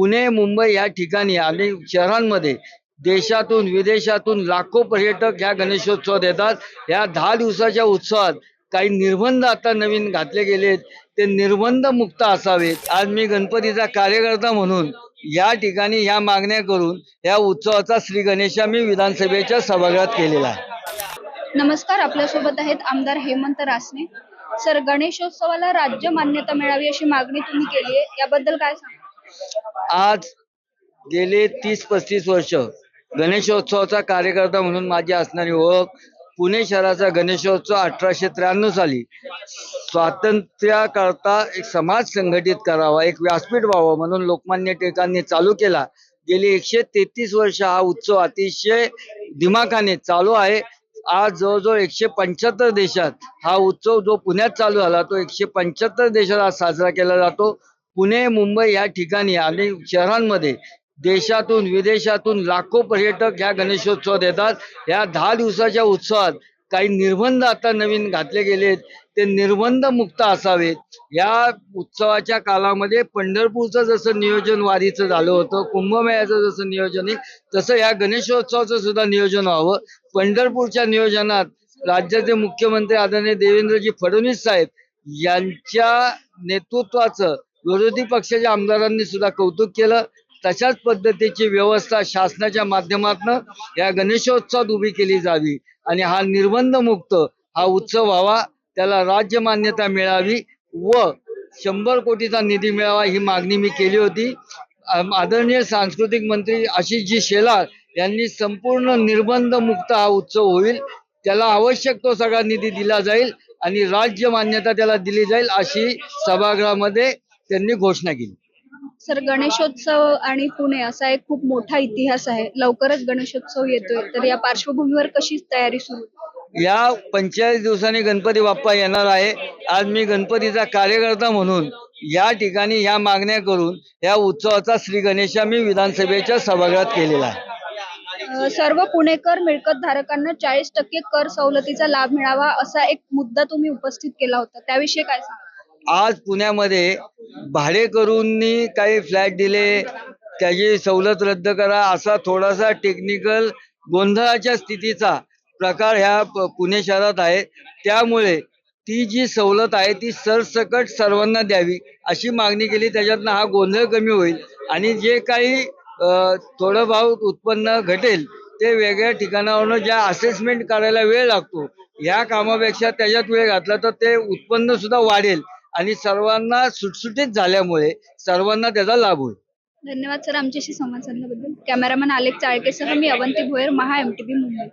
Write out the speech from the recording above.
पुणे मुंबई या ठिकाणी आणि शहरांमध्ये देशातून विदेशातून लाखो पर्यटक ह्या गणेशोत्सवात येतात. ह्या दहा दिवसाच्या उत्सवात काही निर्बंध आता नवीन घातले गेलेत. ते निर्बंध मुक्त असावेत. आज मी गणपतीचा कार्यकर्ता म्हणून या ठिकाणी ह्या मागण्या करून या उत्सवाचा श्री गणेशा मी विधानसभेच्या सभागृहात केलेला आहे. नमस्कार आपल्यासोबत आहेत आमदार हेमंत रासने. सर गणेशोत्सवाला राज्य मान्यता मिळावी अशी मागणी तुम्ही केली आहे. याबद्दल काय सांगा आज गेले तीस पस्तीस वर्ष. गणेशोत्सवाचा कार्यकर्ता म्हणून माझी असणारी ओळख पुणे शहराचा गणेशोत्सव अठराशे त्र्याण्णव साली. स्वातंत्र्याकरता एक समाज संघटित करावा एक व्यासपीठ व्हावं म्हणून लोकमान्य टिळकांनी चालू केला. गेली एकशे तेहतीस वर्ष हा उत्सव अतिशय दिमाखाने चालू आहे. आज जवळजवळ एकशे पंच्याहत्तर देशात हा उत्सव जो पुण्यात चालू झाला तो एकशे पंच्याहत्तर देशात आज साजरा केला जातो. पुणे मुंबई या ठिकाणी आणि शहरांमध्ये देशातून विदेशातून लाखो पर्यटक ह्या गणेशोत्सवात येतात. ह्या दहा दिवसाच्या उत्सवात काही निर्बंध आता नवीन घातले गेलेत. ते निर्बंध मुक्त असावेत. या उत्सवाच्या कालामध्ये पंढरपूरचं जसं नियोजन वारीचं झालं होतं कुंभमेळ्याचं जसं नियोजन आहे तसं या गणेशोत्सवाचं सुद्धा नियोजन व्हावं. पंढरपूरच्या नियोजनात राज्याचे मुख्यमंत्री आदरणीय देवेंद्रजी फडणवीस साहेब यांच्या नेतृत्वाचं विरोधी पक्षाच्या आमदारांनी सुद्धा कौतुक केलं. तशाच पद्धतीची व्यवस्था शासनाच्या माध्यमातून या गणेशोत्सवात उभी केली जावी आणि हा निर्बंध मुक्त हा उत्सव व्हावा त्याला राज्य मान्यता मिळावी व शंभर कोटीचा निधी मिळावा ही मागणी मी केली होती. आदरणीय सांस्कृतिक मंत्री आशिषजी शेलार यांनी संपूर्ण निर्बंध मुक्त हा उत्सव होईल. त्याला आवश्यक तो सगळा निधी दिला जाईल आणि राज्य मान्यता त्याला दिली जाईल अशी सभागृहामध्ये त्यांनी घोषणा केली. सर गणेशोत्सव आणि पुणे असा एक खूप मोठा इतिहास आहे. लवकरच गणेशोत्सव येतोय. तर या पार्श्वभूमीवर कशी तयारी सुरू? या पंचेचाळीस दिवसांनी गणपती बाप्पा येणार आहे. आज मी गणपतीचा कार्यकर्ता म्हणून या ठिकाणी ह्या मागण्या करून या उत्सवाचा श्री गणेशा मी विधानसभेच्या सभागृहात केलेला आहे. सर्व पुणेकर मिळकत धारकांना चाळीस टक्के कर सवलतीचा लाभ मिळावा असा एक मुद्दा तुम्ही उपस्थित केला होता. त्याविषयी काय सांगा आज पुण्यामध्ये भाडेकरूंनी काही फ्लॅट दिले त्याची सवलत रद्द करा असा थोडासा टेक्निकल गोंधळाच्या स्थितीचा प्रकार ह्या प- पुणे शहरात आहे. त्यामुळे ती जी सवलत आहे ती सरसकट सर्वांना द्यावी अशी मागणी केली. त्याच्यातनं हा गोंधळ कमी होईल आणि जे काही थोडं भाव उत्पन्न घटेल ते वेगळ्या ठिकाणावरनं ज्या असेसमेंट करायला वेळ लागतो या कामापेक्षा त्याच्यात वेळ घातला तर ते उत्पन्न सुद्धा वाढेल. आणि सर्वांना सुटसुटीत झाल्यामुळे सर्वांना त्याचा लाभ होईल. धन्यवाद सर आमच्याशी संवाद साधल्याबद्दल. कॅमेरामॅन आलेख चाळकेसह मी अवंती भोयर महा एमटीबी मुंबई.